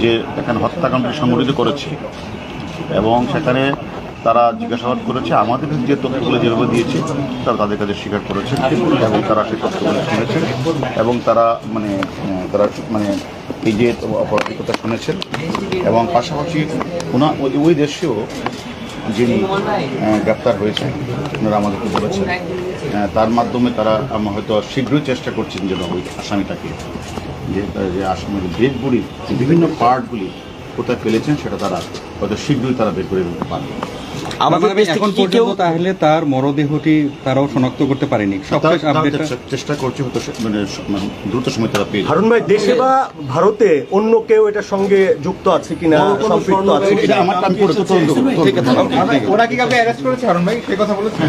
যে এখানে হত্যাকাণ্ডটি সংগঠিত করেছে। এবং সেখানে তারা জিজ্ঞাসাবাদ করেছে, আমাদের যে তথ্যগুলো যেভাবে দিয়েছে, তারা তাদের কাছে স্বীকার করেছে এবং তারা সেই তথ্যগুলো শুনেছেন এবং তারা মানে তারা মানে এই যে অপরাধের কথা শুনেছেন এবং পাশাপাশি ওনা, ওই- দেশেও যিনি গ্রেপ্তার হয়েছেন, ওনারা আমাদেরকে বলেছেন। তার মাধ্যমে তারা হয়তো শীঘ্রই চেষ্টা করছেন যেন ওই আসামিটাকে যে যে আসামি দেশগুলির বিভিন্ন পার্টগুলি কোথায় ফেলেছেন সেটা তারা হয়তো শীঘ্রই তারা বের করে দিতে পারবে। আমাদের দেশ এখন পর্যন্ত তাহলে তার মরদেহটি তারাও শনাক্ত করতে পারেনি। চেষ্টা- করছে হয়তো মানে মানে দ্রুত সময় তারা পেয়ে। হারুন ভাই দেশে বা ভারতে অন্য কেউ এটার সঙ্গে যুক্ত আছে কিনা সম্পৃক্ত আছে কিনা? আমার কাম। ওরা কি কাউকে অ্যারেস্ট করেছে হারুন ভাই সে কথা বলেছেন?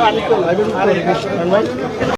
আমি তো লাইভ